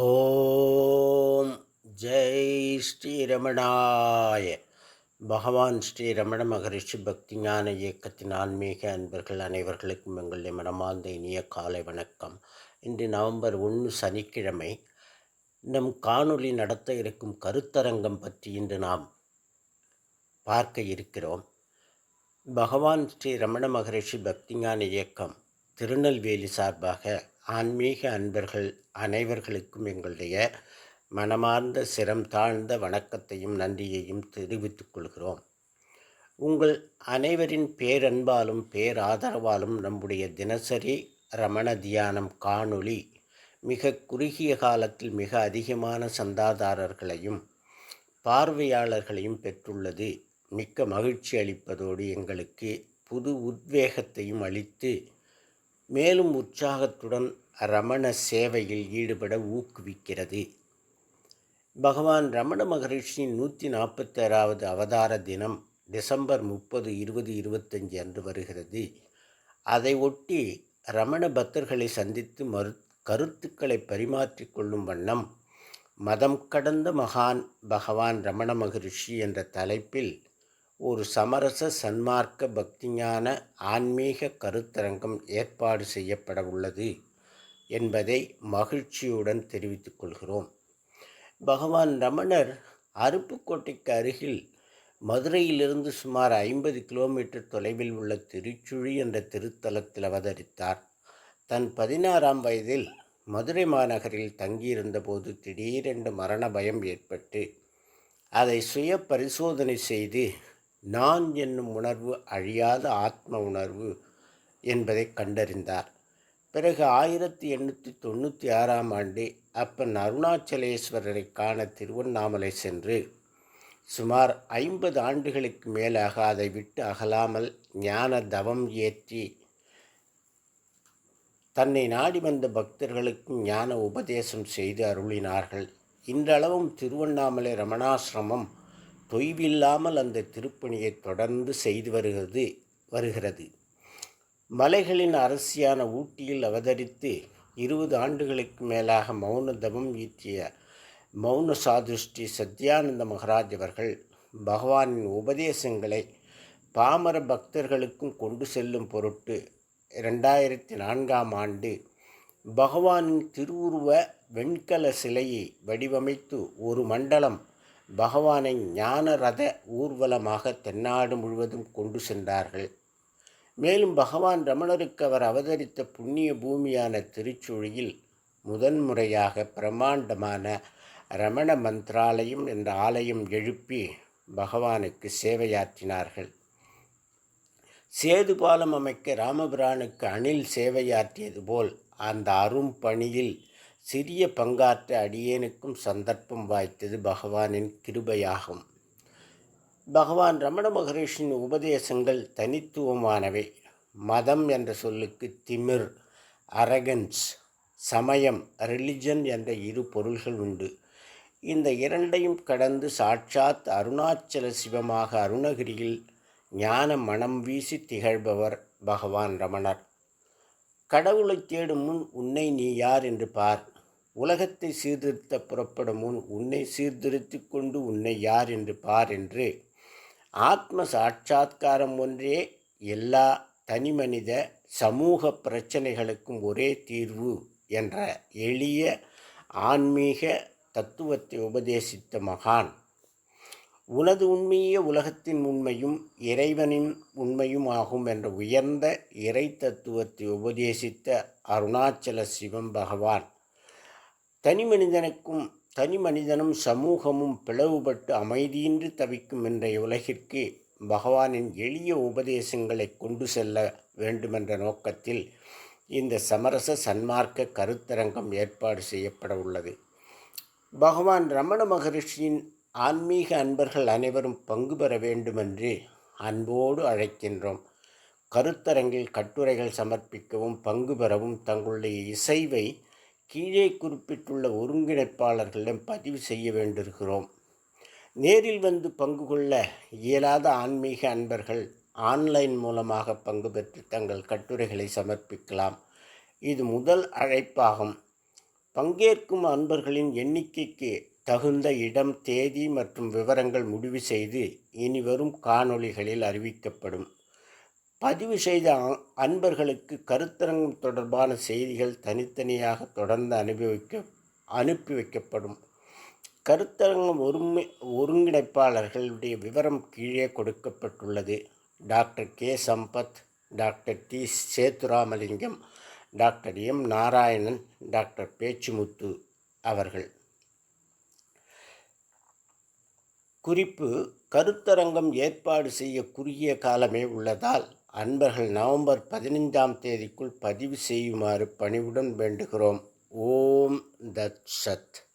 ஓம் ஜெய் ஸ்ரீரமணாய. பகவான் ஸ்ரீ ரமண மகரிஷி பக்தி ஞான இயக்கத்தின் ஆன்மீக அன்பர்கள் அனைவர்களுக்கும் எங்களுடைய மனமார்ந்த இனிய காலை வணக்கம். இன்று நவம்பர் ஒன்று சனிக்கிழமை நம் காணொளி நடத்த இருக்கும் கருத்தரங்கம் பற்றி இன்று நாம் பார்க்க இருக்கிறோம். பகவான் ஸ்ரீ ரமண மகரிஷி பக்தி ஞான இயக்கம் திருநெல்வேலி சார்பாக ஆன்மீக அன்பர்கள் அனைவர்களுக்கும் எங்களுடைய மனமார்ந்த சிரம் தாழ்ந்த வணக்கத்தையும் நன்றியையும் தெரிவித்துக் கொள்கிறோம். உங்கள் அனைவரின் பேரன்பாலும் பேராதரவாலும் நம்முடைய தினசரி ரமண தியானம் காணொளி மிக குறுகிய காலத்தில் மிக அதிகமான சந்தாதாரர்களையும் பார்வையாளர்களையும் பெற்றுள்ளது. மிக்க மகிழ்ச்சி அளிப்பதோடு எங்களுக்கு புது உத்வேகத்தையும் அளித்து மேலும் உற்சாகத்துடன் ரமண சேவையில் ஈடுபட ஊக்குவிக்கிறது. பகவான் ரமண மகரிஷியின் நூற்றி நாற்பத்தாறாவது அவதார தினம் டிசம்பர் முப்பது இருபது இருபத்தஞ்சு அன்று வருகிறது. அதை ஒட்டி ரமண பக்தர்களை சந்தித்து மறு கருத்துக்களை பரிமாற்றிக்கொள்ளும் வண்ணம் மதம் கடந்த மகான் பகவான் ரமண மகரிஷி என்ற தலைப்பில் ஒரு சமரச சன்மார்க்க பக்திஞான ஆன்மீக கருத்தரங்கம் ஏற்பாடு செய்யப்பட உள்ளது என்பதை மகிழ்ச்சியுடன் தெரிவித்துக் கொள்கிறோம். பகவான் ரமணர் அருப்புக்கோட்டைக்கு அருகில் மதுரையிலிருந்து சுமார் ஐம்பது கிலோமீட்டர் தொலைவில் உள்ள திருச்சுழி என்ற திருத்தலத்தில் அவதரித்தார். தன் பதினாறாம் வயதில் மதுரை மாநகரில் தங்கியிருந்தபோது திடீரென்று மரண பயம் ஏற்பட்டு அதை சுய பரிசோதனை செய்து நான் என்னும் உணர்வு அழியாத ஆத்ம உணர்வு என்பதை கண்டறிந்தார். பிறகு ஆயிரத்தி எண்ணூற்றி தொண்ணூற்றி ஆறாம் ஆண்டு அப்பன் அருணாச்சலேஸ்வரரை காண திருவண்ணாமலை சென்று சுமார் ஐம்பது ஆண்டுகளுக்கு மேலாக அதை விட்டு அகலாமல் ஞான தவம் ஏற்றி தன்னை நாடி வந்த பக்தர்களுக்கும் ஞான உபதேசம் செய்து அருளினார்கள். இன்றளவும் திருவண்ணாமலை ரமணாசிரமம் தொய்வில்லாமல் அந்த திருப்பணியை தொடர்ந்து செய்து வருகிறது வருகிறது. மலைகளின் அரசியான ஊட்டியில் அவதரித்து இருபது ஆண்டுகளுக்கு மேலாக மௌன தபம் ஈட்டிய மௌன சாதுஷ்டி சத்யானந்த மகராஜ் அவர்கள் பகவானின் உபதேசங்களை பாமர பக்தர்களுக்கும் கொண்டு செல்லும் பொருட்டு ரெண்டாயிரத்தி நான்காம் ஆண்டு பகவானின் திருவுருவ வெண்கல சிலையை வடிவமைத்து ஒரு மண்டலம் பகவானை ஞான ரத ஊர்வலமாக தென்னாடு முழுவதும் கொண்டு சென்றார்கள். மேலும் பகவான் ரமணருக்கு அவர் அவதரித்த புண்ணிய பூமியான திருச்சுழியில் முதன்முறையாக பிரம்மாண்டமான ரமண மந்திராலயம் என்ற ஆலயம் எழுப்பி பகவானுக்கு சேவையாற்றினார்கள். சேதுபாலம் அமைக்க ராமபிரானுக்கு அணில் சேவையாற்றியது போல் அந்த அரும் பணியில் சிறிய பங்காற்ற அடியேனுக்கும் சந்தர்ப்பம் வாய்த்தது பகவானின் கிருபையாகும். பகவான் ரமண மகரிஷின் உபதேசங்கள் தனித்துவமானவை. மதம் என்ற சொல்லுக்கு திமிர் அரகன்ஸ் சமயம் ரிலிஜன் என்ற இரு பொருள்கள் உண்டு. இந்த இரண்டையும் கடந்து சாட்சாத் அருணாச்சல சிவமாக அருணகிரியில் ஞான மனம் வீசி திகழ்பவர் பகவான் ரமணர். கடவுளை தேடும் முன் உன்னை நீ யார் என்று பார். உலகத்தை சீர்திருத்த புறப்படும் முன் உன்னை சீர்திருத்தி கொண்டு உன்னை யார் என்று பார் என்று ஆத்ம சாட்சா்காரம் ஒன்றே எல்லா தனிமனித சமூக பிரச்சனைகளுக்கும் ஒரே தீர்வு என்ற எளிய ஆன்மீக தத்துவத்தை உபதேசித்த மகான். உனது உண்மையே உலகத்தின் உண்மையும் இறைவனின் உண்மையும் ஆகும் என்ற உயர்ந்த இறை தத்துவத்தை உபதேசித்த அருணாச்சல சிவம் பகவான். தனி மனிதனுக்கும் தனி மனிதனும் சமூகமும் பிளவுபட்டு அமைதியின்றி தவிக்கும் இன்றைய உலகிற்கு பகவானின் எளிய உபதேசங்களை கொண்டு செல்ல வேண்டுமென்ற நோக்கத்தில் இந்த சமரச சன்மார்க்க கருத்தரங்கம் ஏற்பாடு செய்யப்பட உள்ளது. பகவான் ரமண மகரிஷியின் ஆன்மீக அன்பர்கள் அனைவரும் பங்கு பெற வேண்டுமென்று அன்போடு அழைக்கின்றோம். கருத்தரங்கில் கட்டுரைகள் சமர்ப்பிக்கவும் பங்கு பெறவும் தங்களுடைய இசைவை கீழே குறிப்பிட்டுள்ள ஒருங்கிணைப்பாளர்களிடம் பதிவு செய்ய வேண்டியிருக்கிறோம். நேரில் வந்து பங்கு கொள்ள இயலாத ஆன்மீக அன்பர்கள் ஆன்லைன் மூலமாக பங்கு பெற்று தங்கள் கட்டுரைகளை சமர்ப்பிக்கலாம். இது முதல் அழைப்பாகும். பங்கேற்கும் அன்பர்களின் எண்ணிக்கைக்கு தகுந்த இடம் தேதி மற்றும் விவரங்கள் முடிவு செய்து இனிவரும் காணொளிகளில் அறிவிக்கப்படும். பதிவு செய்த அன்பர்களுக்கு கருத்தரங்கம் தொடர்பான செய்திகள் தனித்தனியாக தொடர்ந்து அனுபவிக்க அனுப்பி வைக்கப்படும். கருத்தரங்கம் ஒருமை ஒருங்கிணைப்பாளர்களுடைய விவரம் கீழே கொடுக்கப்பட்டுள்ளது. Doctor K. Sampath doctor T. Sethuramalingam doctor M. Narayanan doctor Pechimuthu அவர்கள். குறிப்பு கருத்தரங்கம் ஏற்பாடு செய்ய குறுகிய காலமே உள்ளதால் அன்பர்கள் நவம்பர் பதினைஞ்சாம் தேதிக்குள் பதிவு செய்யுமாறு பணிவுடன் வேண்டுகிறோம். ஓம் தத் சத்.